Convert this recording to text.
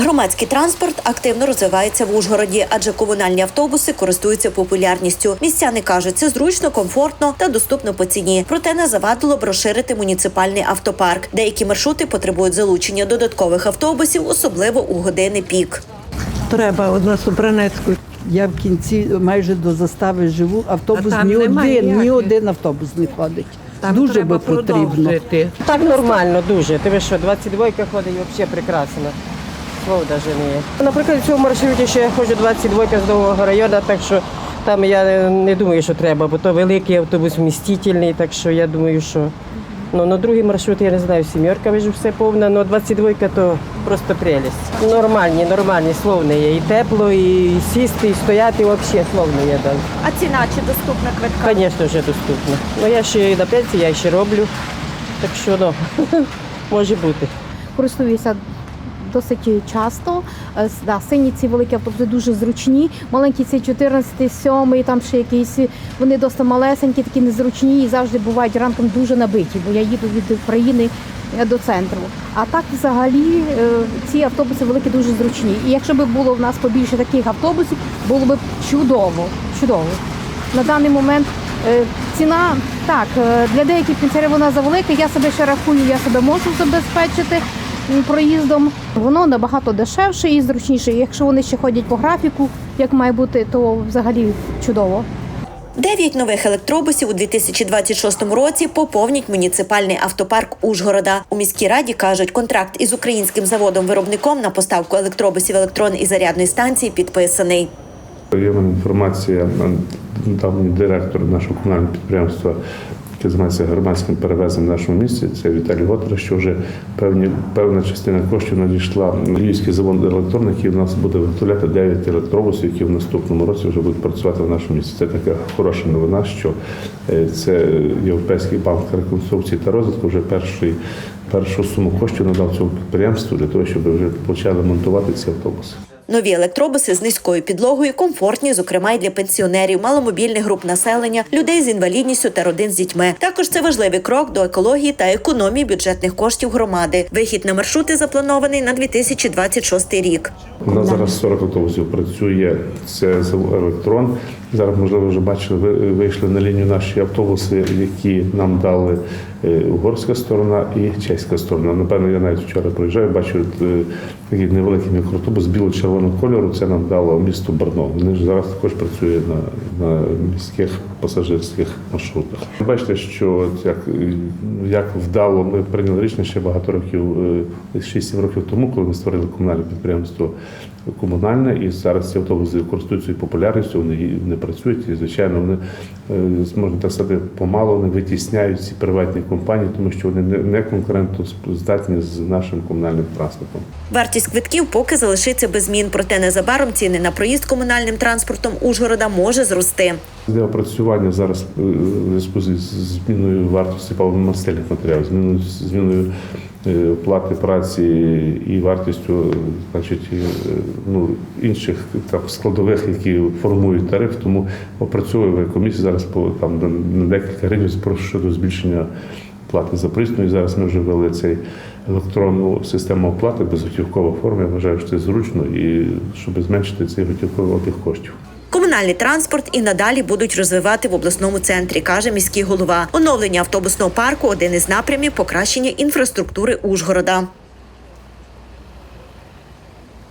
Громадський транспорт активно розвивається в Ужгороді, адже комунальні автобуси користуються популярністю. Містяни кажуть, це зручно, комфортно та доступно по ціні. Проте не завадило б розширити муніципальний автопарк. Деякі маршрути потребують залучення додаткових автобусів, особливо у години пік. Треба от на Собранецьку. Я в кінці майже до застави живу. Автобус ні один, ні один автобус не ходить. Там Дуже треба би потрібно. продовжити. Так нормально, дуже. Ти ви що, 22 ходить взагалі прекрасно. Слов навіть не є. Наприклад, в цьому маршруті ще я ходжу 22 з нового району, так що там я не думаю, що треба, бо то великий автобус вмістительний, так що я думаю, що. Ну, на другий маршрут я не знаю, сімерка вже все повна, але 22 то просто прелість. Нормальні, нормальні, слов не є. І тепло, і сісти, і стояти взагалі слов не є. Да. А ціна чи доступна квитка? Звісно, вже доступно. Ну я ще і на пенсії, я ще роблю. Так що ну, може бути. користуюся досить часто. Е, Да, сині ці великі автобуси дуже зручні. Маленькі ці 14, 7, там ще якісь, вони досить малесенькі, такі незручні і завжди бувають ранком дуже набиті, бо я їду від України е, до центру. А так взагалі е, ці автобуси великі дуже зручні. І якщо б було в нас побільше таких автобусів, було б чудово. чудово. На даний момент ціна так для деяких пенсіонерів вона завелика. Я себе ще рахую, я себе можу забезпечити проїздом. Воно набагато дешевше і зручніше. Якщо вони ще ходять по графіку, як має бути, то взагалі чудово. Дев'ять нових електробусів у 2026 році поповнять муніципальний автопарк Ужгорода. У міській раді кажуть, контракт із українським заводом-виробником на поставку електробусів електрон і зарядної станції підписаний. Є інформація, дав директор нашого комунального підприємства, яке займається громадським перевезенням в нашому місті, це Віталій Готра, що вже певні, певна частина коштів надійшла на Львівський завод електронний, який у нас буде виготовляти 9 електробусів, які в наступному році вже будуть працювати в нашому місті. Це така хороша новина, що е, це Європейський банк реконструкції та розвитку вже перший, першу суму коштів надав цьому підприємству для того, щоб вже почали монтувати ці автобуси. Нові електробуси з низькою підлогою комфортні, зокрема й для пенсіонерів, маломобільних груп населення, людей з інвалідністю та родин з дітьми. Також це важливий крок до екології та економії бюджетних коштів громади. Вихід на маршрути запланований на 2026 рік. У нас зараз 40 автобусів працює. Це електрон. Зараз, можливо, вже бачили, ви- вийшли на лінію наші автобуси, які нам дали е, угорська сторона і чеська сторона. Напевно, я навіть вчора проїжджаю, бачу е, такий невеликий мікроавтобус біло-червоного кольору. Це нам дало місто Барно. Вони ж зараз також працює на, на міських пасажирських маршрутах. Бачите, що як, е, як вдало ми прийняли рішення ще багато років, е, 6-7 років тому, коли ми створили комунальне підприємство комунальне, і зараз ці автобуси користуються популярністю, вони, вони працюють, і звичайно, вони е, можна так сказати, помало вони витісняють ці приватні компанії, тому що вони не, не конкурентоздатні з нашим комунальним транспортом. Вартість квитків поки залишиться без змін, проте незабаром ціни на проїзд комунальним транспортом Ужгорода може зрости. Де опрацювання зараз е, в зв'язку зі зміною вартості паливно-мастильних матеріалів, зміною, зміною е, оплати праці і вартістю е, значить, ну, інших так, складових, які формують тариф, тому опрацьовує комісія зараз по там на, декілька гривень щодо збільшення плати за проїзд. Ну і зараз ми вже ввели цей електронну систему оплати безготівкова форма. Я вважаю, що це зручно і щоб зменшити цей готівковий обіг коштів. Комунальний транспорт і надалі будуть розвивати в обласному центрі, каже міський голова. Оновлення автобусного парку один із напрямів покращення інфраструктури Ужгорода.